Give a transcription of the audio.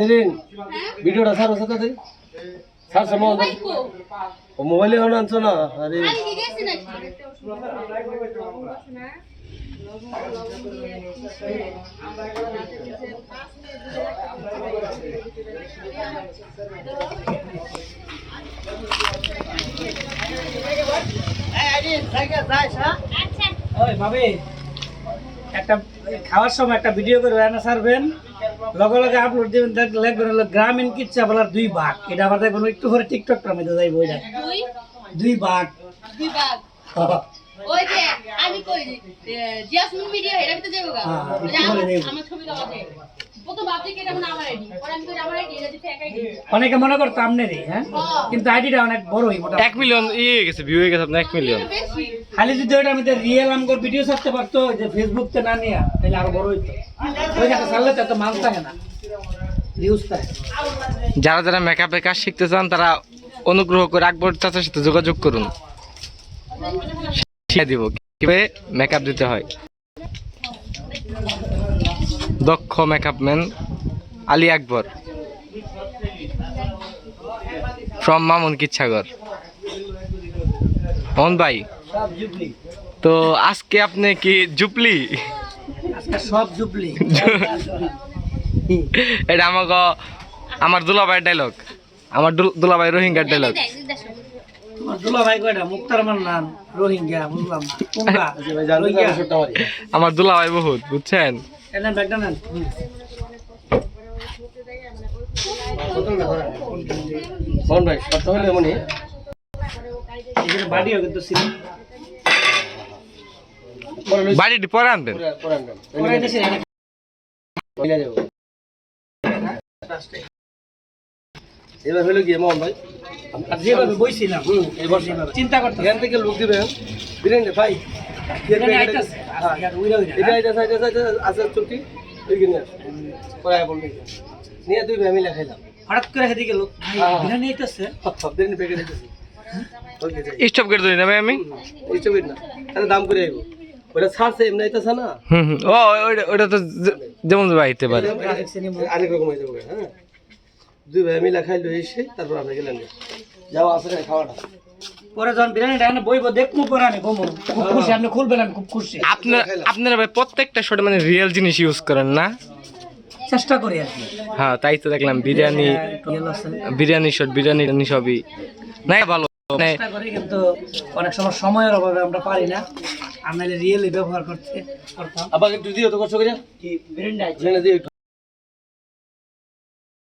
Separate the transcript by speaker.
Speaker 1: এদিন ভিডিওটা ছাড়ো সাথে দিন ছাড়ছে মোবাইল ও মোবাইলে হন আনছো না? আরে।
Speaker 2: ওই ভাবি। একটা খাওয়ার সময় একটা ভিডিও করে রান্না সারবেন। লগে লগে আপলোড দিবেন দেখ লিখবেন হলো গ্রামীণ কিচ্ছা বলার দুই ভাগ। এটা আমার দেখবেন একটু পরে টিকটকটার মধ্যে যাই বই
Speaker 3: দুই?
Speaker 2: দুই ভাগ।
Speaker 3: দুই ভাগ? ওই যে আমি কই যে জিয়াসমিন মিডিয়া এটা ভিতরে দেবো গা।
Speaker 2: হ্যাঁ,
Speaker 3: আমার ছবি দেওয়া
Speaker 2: অনেকে মনে করতো হ্যাঁ? কিন্তু আইডিটা অনেক বড়ই মোটা
Speaker 4: এক মিলিয়ন ইয়ে গেছে ভিউ হয়ে গেছে আপনার এক মিলিয়ন
Speaker 2: খালি যদি ওইটার মধ্যে রিয়েল আমগর ভিডিও ছাড়তে পারতো যে ফেসবুক তে না নিয়ে তাহলে আরও বড় হইতো। ওই জায়গা ছাড়লে তো এত থাকে না ভিউজ থাকে।
Speaker 4: যারা যারা মেকআপের কাজ শিখতে চান তারা অনুগ্রহ করে আকবর চাচার সাথে যোগাযোগ করুন। শিখিয়ে দিব কীভাবে মেকআপ দিতে হয়। দক্ষ makeup man Ali Akbar. From Mamun কিচ্ছাগর। Mohan ভাই তো আজকে আপনি কি জুপলি?
Speaker 2: আজকে সব জুবলি
Speaker 4: এটা আমাকে আমার দুলাভাইয়ের ডায়লগ আমার দুলাভাই রোহিঙ্গার ডায়লগ
Speaker 1: মারি
Speaker 4: আমার দুলাভাই বহুত বুঝছেন?
Speaker 2: এনে ব্যাগটা নেন।
Speaker 1: মোহন ভাই হলে এমনই।
Speaker 2: এখানে বাড়িও কিন্তু ছিল
Speaker 4: বাড়িটি পরে আনবেন?
Speaker 1: পরে- যাব। এবার হলো গিয়ে মোহন ভাই।
Speaker 2: আর যেভাবে বইছিলাম
Speaker 1: হুম, এবার
Speaker 2: চিন্তা করতে
Speaker 1: এখান থেকে লোক দিবেন। বিরিয়ানি ভাই। চুটি ওইখানে নিয়ে তুই ভাই মিলে খাইলাম
Speaker 2: হঠাৎ করে হেদিকে লোক
Speaker 1: হ্যাঁ।
Speaker 2: বিরিয়ানি আইতাছে
Speaker 1: বিরিয়ানি প্যাকেট দিতেছি
Speaker 4: স্টপ করে দিই না ভাই আমি
Speaker 1: ইষ্টবির না তাহলে দাম করে আইবো ওটা ছাড়ছে এমনি আইতেছে না
Speaker 4: হুম হুম ও ওইটা- ওইটা তো যেমন বাইতে পারে
Speaker 1: আরেক রকম হয়ে যাবে হ্যাঁ দুই ভাই মিলে খাইলো এসে তারপর আমরা গেলাম যাও আসলে খাওয়াটা
Speaker 2: পরে যখন বিরিয়ানিটা এনে বইব দেখব পরে আমি বমু। খুব খুশি আপনি খুলবেন আমি খুব খুশি।
Speaker 4: আপনার আপনারা ভাই প্রত্যেকটা শটে মানে রিয়েল জিনিস ইউজ করেন না?
Speaker 2: চেষ্টা করি আর কি।
Speaker 4: হ্যাঁ তাই তো দেখলাম বিরিয়ানি বিরিয়ানি শট বিরিয়ানি সবই। না ভালো। মানে
Speaker 2: চেষ্টা করি কিন্তু অনেক সময় সময়ের অভাবে আমরা পারি না। রিয়েলি ব্যবহার করতে করতাম
Speaker 1: আবার একটু দিও তো কষ্ট করে।
Speaker 2: কি বিরিয়ানি
Speaker 1: বিরিয়ানি দিও একটু।